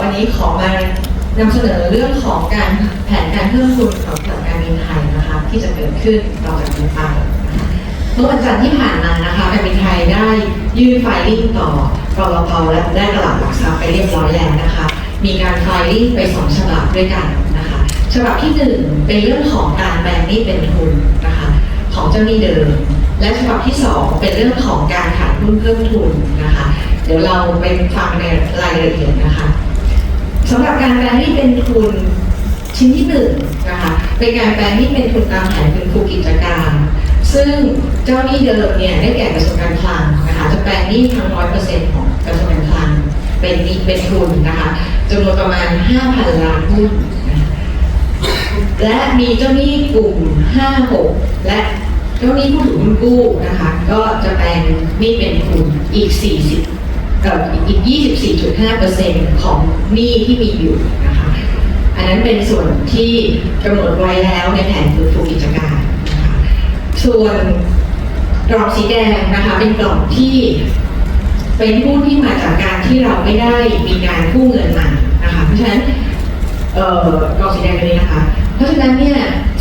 วันนี้ขอมานำเสนอเรื่องของการแผนการเพิ่มทุนของสายการบินไทยนะคะที่จะเกิดขึ้นต่อจากนี้ไปนะคะเมื่อวันจันทร์ที่ผ่านมานะคะการบินไทยได้ยื่นไฟลิ่งต่อกรปและได้ตลาดหลักทรัพย์ไปเรียบร้อยแล้วนะคะ มีการไฟลิ่งไปสองฉบับด้วยกันนะคะฉบับที่หนึ่งเป็นเรื่องของการแปลงหนี้เป็นทุนนะคะของเจ้าหนี้เดิม และฉบับที่สองเป็นเรื่องของการขายหุ้นเพิ่มทุนนะคะ เดี๋ยวเราไปฟังในรายละเอียดนะคะ การแปลงหนี้เป็นทุนชิ้นที่หนึ่งนะคะเป็นการแปลงหนี้เป็นทุนตามแผนคืนฟูกิจการ ซึ่งเจ้าหนี้เดิมเนี่ยได้แก่กระทรวงการคลังนะคะจะแปลงหนี้ทั้งร้อยเปอร์เซ็นต์ของกระทรวงการคลังเป็นนี้เป็นทุนนะคะจำนวนประมาณ 5,000 ล้านหุ้นและมีเจ้าหนี้กลุ่ม 5-6 และเจ้าหนี้ผู้ถือหุ้นกู้นะคะ ก็จะแปลงนี้เป็นทุนอีก 40เอีก 24.5%ของหนี้ที่มีอยู่นะคะอันนั้นเป็นส่วนที่กำหนดไว้แล้วในแผนฟื้นฟูกิจการนะคะส่วนกล่องสีแดงนะคะเป็นกล่องที่เป็นผู้ที่มาจากการที่เราไม่ได้มีการกู้เงินมานะคะเพราะฉะนั้นเอ่อกล่องสีแดงตัวนี้นะคะ เพราะฉะนั้นเนี่ย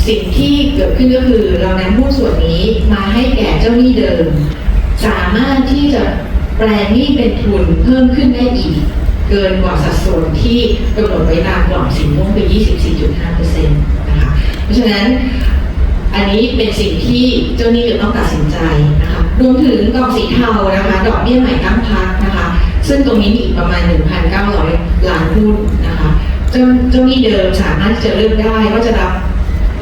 สิ่งที่เกิดขึ้นก็คือเรานำหุ้นส่วนนี้มาให้แก่เจ้าหนี้เดิม สามารถที่จะ แปลงนี้เป็นทุนเพิ่มขึ้นได้อีก เกินกว่าสัดส่วนที่กำหนดไว้ตามกล่องสีม่วงเป็น24.5%นะคะเพราะฉะนั้นอันนี้เป็นสิ่งที่เจ้าหนี้จะต้องตัดสินใจนะคะรวมถึงกองสีเทานะคะดอกเบี้ยใหม่ตั้งพักนะคะ ซึ่งตรงนี้มีอีกประมาณ 1,900 ล้านหุ้นนะคะเจ้าเจ้าหนี้เดิมสามารถจะเลือกได้ว่าจะรับ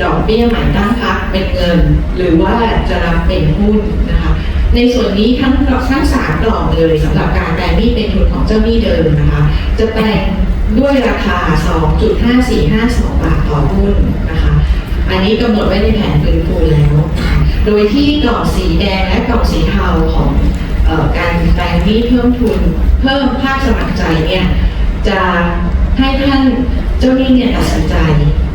ดอกเบี้ยใหม่ตั้งพักเป็นเงิน หรือว่าจะรับเป็นหุ้นนะคะ ในส่วนนี้ทั้งทั้งสามกล่องเลยสำหรับการแปลหนี้เป็นทุนของเจ้าหนี้เดิมนะคะ จะแปลงด้วยราคา 2.5452 บาทต่อหุ้นนะคะ อันนี้กำหนดไว้ในแผนฟื้นฟูแล้ว โดยที่กล่องสีแดงและกล่องสีเทาของออการแปลงหนี้เพิ่มทุนเพิ่มภาคสมัครใจเนี่ยจะให้ท่านเจ้าหนี้เนี่ยตัดสินใจ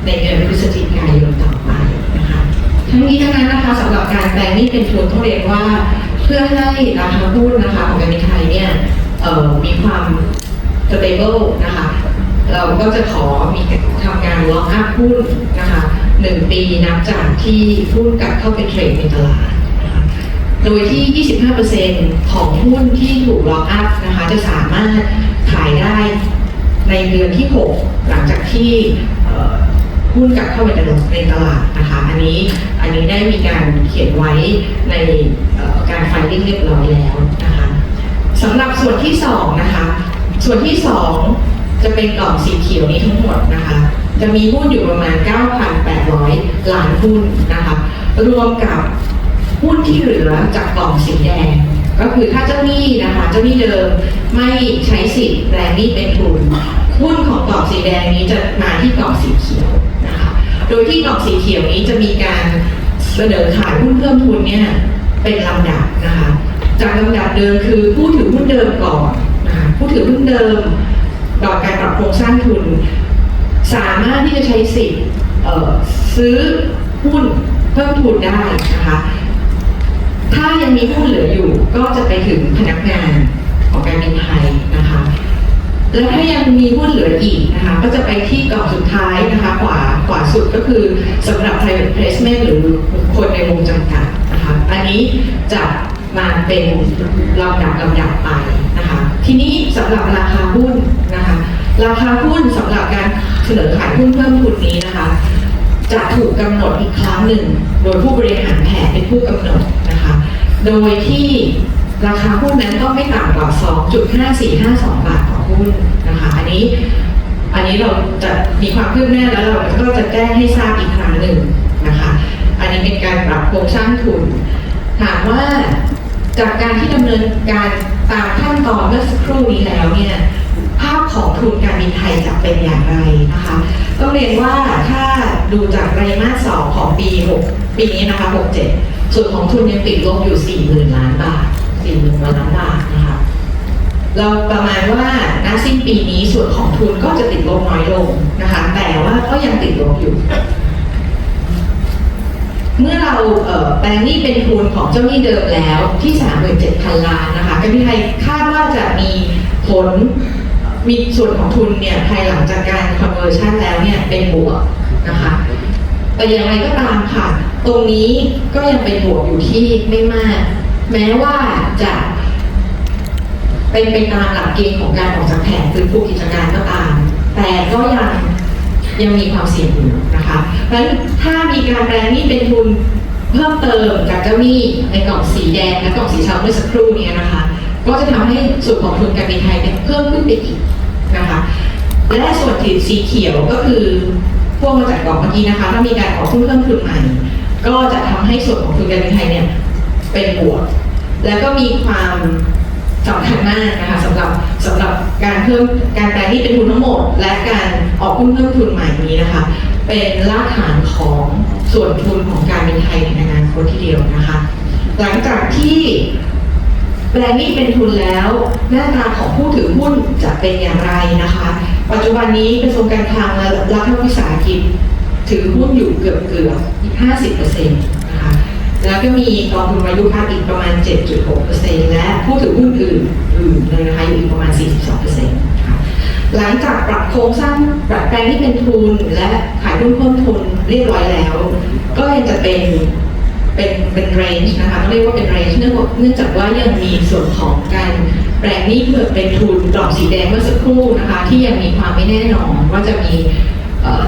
ในเดือนพฤศจิกายนต่อไปนะคะ ทั้งนี้ทั้งนั้นนะคะสำหรับการแปลงหนี้เป็นทุนต้องเรียนว่า เพื่อให้ราคาหุ้นนะคะของการบินไทยเนี่ยมีความ stable นะคะ เราก็จะขอมีทำการล็อกอัพหุ้นนะคะหนึ่งปีนับจากที่หุ้นกลับเข้าไปเทรดในตลาดนะคะโดยที่ 25%ของหุ้นที่ถูกล็อกอัพนะคะจะสามารถขายได้ในเดือนที่ 6 หลังจากที่ หุ้นกลับเข้าไปในตลาดในตลาดนะคะอันนี้อันนี้ได้มีการเขียนไว้ในการไฟลิ่งเรียบร้อยแล้วนะคะสำหรับส่วนที่สองนะคะส่วนที่สองจะเป็นกล่องสีเขียวนี้ทั้งหมดนะคะจะมีหุ้นอยู่ประมาณ 9,800 ล้านหุ้นนะคะรวมกับหุ้นที่เหลือจากกล่องสีแดง ก็คือถ้าเจ้าหนี้นะคะเจ้าหนี้เดิมไม่ใช้สิทธิ์แปลงหนี้เป็นทุน แดงนี้จะมาที่กล่องสีเขียวนะคะ โดยที่กล่องสีเขียวนี้จะมีการเสนอขายหุ้นเพิ่มทุนเนี่ยเป็นลำดับนะคะ จากลำดับเดิมคือผู้ถือหุ้นเดิมก่อนนะคะผู้ถือหุ้นเดิมต่อการปรับโครงสร้างทุน สามารถที่จะใช้สิทธิ์ซื้อหุ้นเพิ่มทุนได้นะคะถ้ายังมีหุ้นเหลืออยู่ก็จะไปถึงพนักงานของการบินไทยนะคะ และถ้ายังมีหุ้นเหลืออีกนะคะก็จะไปที่กล่องสุดท้ายนะคะขวาขวาสุดก็คือสำหรับ private placement หรือคคลในวงจำกัดนะคะอันนี้จะมาเป็นลำดับลำดับไปนะคะทีนี้สำหรับราคาหุ้นนะคะราคาหุ้นสำหรับการเสนอขายหุ้นเพิ่มทุนนี้นะคะจะถูกกำหนดอีกครั้งหนึ่ง โดยผู้บริหารแผนเป็นผู้กำหนดนะคะโดยที่ราคาหุ้นนั้นต้องไม่ต่ำกว่า 2.5452 บาทต่อ หุ้นนะคะอันนี้ อันนี้เราจะมีความคืบหน้าแล้วเราก็จะแจ้งให้ทราบอีกครั้งหนึ่งนะคะ อันนี้เป็นการปรับโครงสร้างทุนถามว่าจากการที่ดำเนินการตามขั้นตอนเมื่อสักครู่นี้แล้วเนี่ยภาพของทุนการบินไทยจะเป็นอย่างไรนะคะต้องเรียนว่าถ้าดูจากไตรมาสสองของปี 6 ปีนี้นะคะ 67 ส่วนของทุนยังติดลบอยู่ 40,000 ล้านบาท 40,000 ล้านบาทนะ เราประมาณว่าณสิ้นปีนี้ส่วนของทุนก็จะติดลบน้อยลงนะคะ แต่ว่าก็ยังติดลบอยู่ เมื่อเราแปลงนี้เป็นทุนของเจ้าหนี้เดิมแล้วที่ 37,000 ล้านนะคะการบินไทยคาดว่าจะมีผลมีส่วนของทุนเนี่ยภายหลังจากการ conversion แล้วเนี่ยเป็นบวกนะคะแต่อย่างไรก็ตามค่ะ ตรงนี้ก็ยังเป็นบวกอยู่ที่ไม่มาก แม้ว่าจะ เป็นไปตามหลักเกณฑ์ของการออกจากแผนฟื้นฟูกิจการก็ตาม แต่ก็ยังยังมีความเสี่ยงอยู่นะคะเพราะฉะนั้นถ้ามีการแปลงนี้เป็นทุนเพิ่มเติมจากเจ้าหนี้ในกล่องสีแดงและกล่องสีเทาเมื่อสักครู่เนี้นะคะ ก็จะทำให้ส่วนของทุนการบินไทยเนี่ยเพิ่มขึ้นไปอีกนะคะและส่วนถือสีเขียวก็คือพวกมาจากกล่องเมื่อกี้นะคะ ถ้ามีการออกทุนเพิ่มทุนใหม่ ก็จะทำให้ส่วนของทุนการบินไทยเนี่ยเป็นบวก แล้วก็มีความ สำคัญมากนะคะสำหรับสำหรับการเพิ่มการแปลงนี้เป็นทุนทั้งหมด และการออกหุ้นเพิ่มทุนใหม่นี้นะคะ เป็นรากฐานของส่วนทุนของการบินไทยในอนาคตทีเดียวนะคะ หลังจากที่แปลงนี้เป็นทุนแล้วหน้าตาของผู้ถือหุ้นจะเป็นอย่างไรนะคะ ปัจจุบันนี้กระทรวงการคลังและรัฐวิสาหกิจถือหุ้นอยู่เกือบเกือบ50%นะคะ แล้วก็มีกองทุนวายุพักอีกประมาณ 7.6%และผู้ถือหุ้นอื่นอื่นนะคะอยู่อีกประมาณ 42%นะคะหลังจากปรับโครงสร้างปรับแปลงที่เป็นทุนและขายหุ้นเพิ่มทุนเรียบร้อยแล้ว ก็ยังจะเป็นเป็นเป็นเรนจ์นะคะต้องเรียกว่าเป็นเรนจ์เนื่องจากเนื่องจากว่ายังมีส่วนของการแปลงนี้เพื่อเป็นทุนกรอบสีแดงเมื่อสักครู่นะคะที่ยังมีความไม่แน่นอนว่าจะมี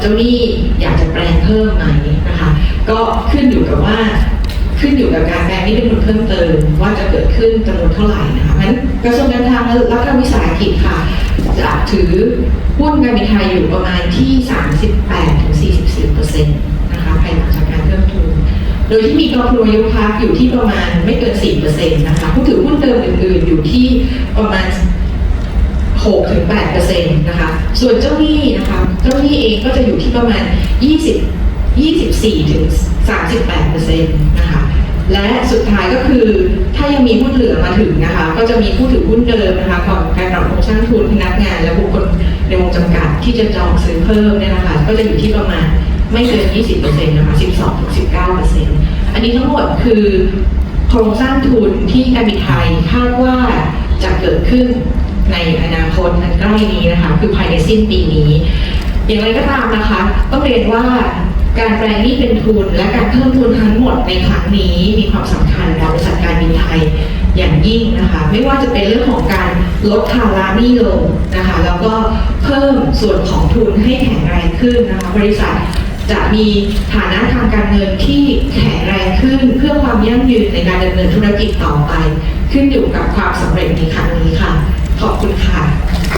เจ้าหนี้อยากจะแปลงเพิ่มไหมนะคะก็ขึ้นอยู่กับว่า ขึ้นอยู่กับการแปลงนี้เป็นทุนเพิ่มเติมว่าจะเกิดขึ้นจำนวนเท่าไหร่นะคะเพราะฉะนั้นกระทรวงการคลังและรัฐวิสาหกิจค่ะ จะถือหุ้นการบินไทยอยู่ประมาณที่ 38-44%นะคะภายหลังจากการเพิ่มทุน โดยที่มีกองทุนยุพักอยู่ที่ประมาณไม่เกิน 4%นะคะผู้ถือหุ้นเดิมอื่นๆ อยู่ที่ประมาณ6ถึง8%นต์นะคะ ส่วนเจ้าหนี้นะคะ เจ้าหนี้เองก็จะอยู่ที่ประมาณ 20 24ถึง38%นะคะ และสุดท้ายก็คือถ้ายังมีหุ้นเหลือมาถึงนะคะ ก็จะมีผู้ถือหุ้นเดิมนะคะก่อนการปรับโครงสร้างทุนพนักงาน และบุคคลในวงจำกัดที่จะจองซื้อเพิ่มเนี่ยนะคะ ก็จะอยู่ที่ประมาณไม่เกิน 20%นะคะ 12-19%อันนี้ทั้งหมดคือโครงสร้างทุนที่การบินไทยคาดว่าจะเกิดขึ้นในอนาคตอันใกล้นี้นะคะ คือภายในสิ้นปีนี้ อย่างไรก็ตามนะคะ ต้องเรียนว่า การแปลงหนี้เป็นทุนและการเพิ่มทุนทั้งหมดในครั้งนี้มีความสำคัญต่อบริษัทการบินไทยอย่างยิ่งนะคะไม่ว่าจะเป็นเรื่องของการลดภาระหนี้ลงนะคะแล้วก็เพิ่มส่วนของทุนให้แข็งแรงขึ้นนะคะบริษัทจะมีฐานะทางการเงินที่แข็งแรงขึ้นเพื่อความยั่งยืนในการดำเนินธุรกิจต่อไป ขึ้นอยู่กับความสำเร็จในครั้งนี้ค่ะ ขอบคุณค่ะ